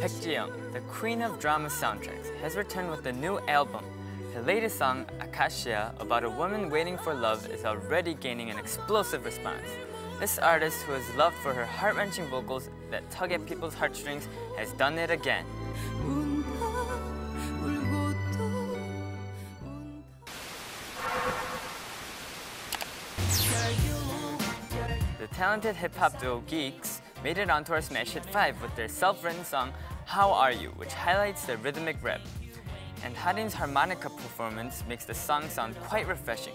Young, the queen of drama soundtracks, has returned with a new album. Her latest song, Acacia, about a woman waiting for love, is already gaining an explosive response. This artist, who is loved for her heart-wrenching vocals that tug at people's heartstrings, has done it again. The talented hip-hop duo Geeks made it onto our Smash Hit 5 with their self-written song How Are You, which highlights their rhythmic rap. And Harin's harmonica performance makes the song sound quite refreshing.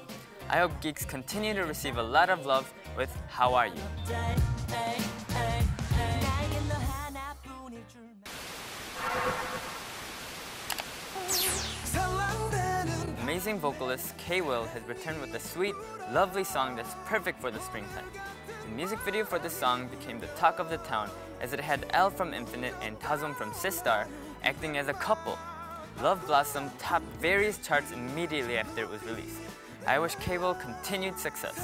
I hope Geeks continue to receive a lot of love with How Are You. Amazing vocalist K Will has returned with a sweet, lovely song that's perfect for the springtime. The music video for this song became the talk of the town as it had L from Infinite and Tazum from Sistar acting as a couple. Love Blossom topped various charts immediately after it was released. I wish K Will continued success.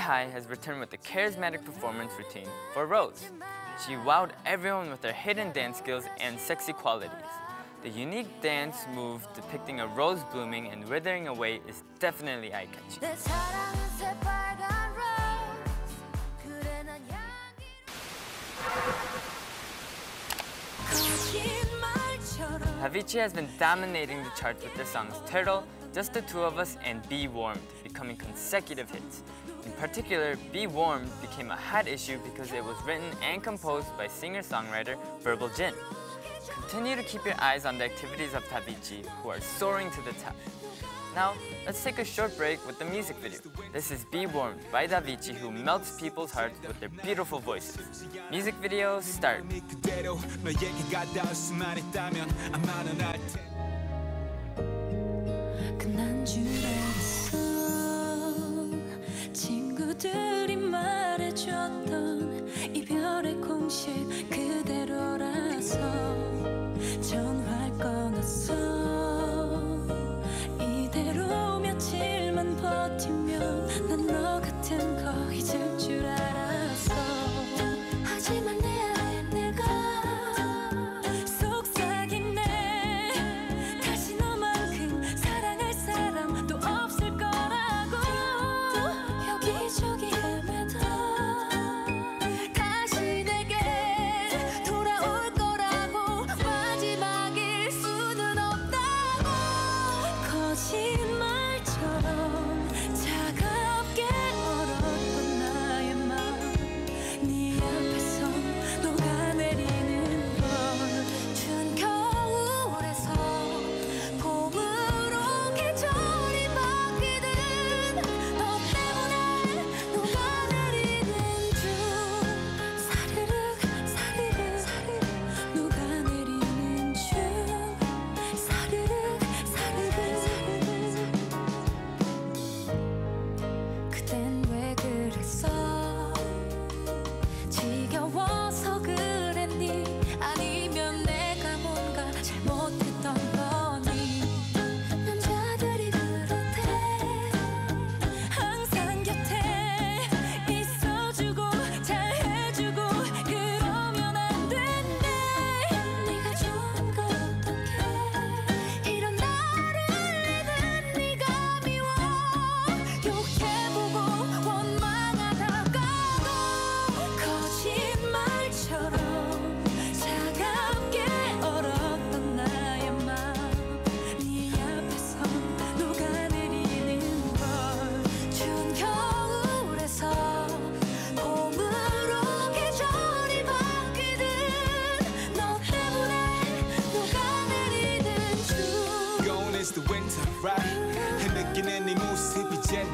EHI has returned with a charismatic performance routine for Rose. She wowed everyone with her hidden dance skills and sexy qualities. The unique dance move depicting a rose blooming and withering away is definitely eye-catching. Davichi has been dominating the charts with their songs Turtle, Just the Two of Us, and Be Warmed, becoming consecutive hits. In particular, Be Warm became a hot issue because it was written and composed by singer-songwriter Verbal Jin. Continue to keep your eyes on the activities of Davichi, who are soaring to the top. Now, let's take a short break with the music video. This is Be Warm by Davichi, who melts people's hearts with their beautiful voices. Music video, start. さ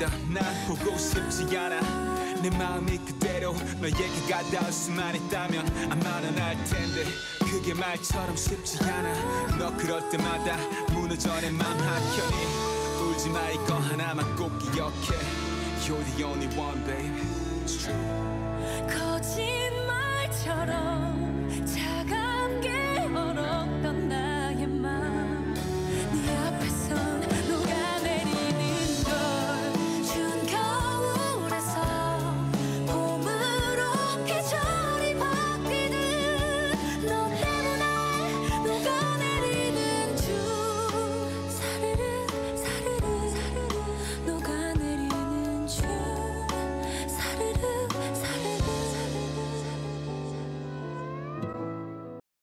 젠더 난 보고 싶지 않아. 내 마음이 그대로 너에게 가닿을 수만 있다면 아마는 알 텐데 그게 말처럼 쉽지 않아. 너 그럴 때마다 무너져 내 맘 한켠이 울지 마. 이거 하나만 꼭 기억해. You're the only one, babe. It's true. 거짓말처럼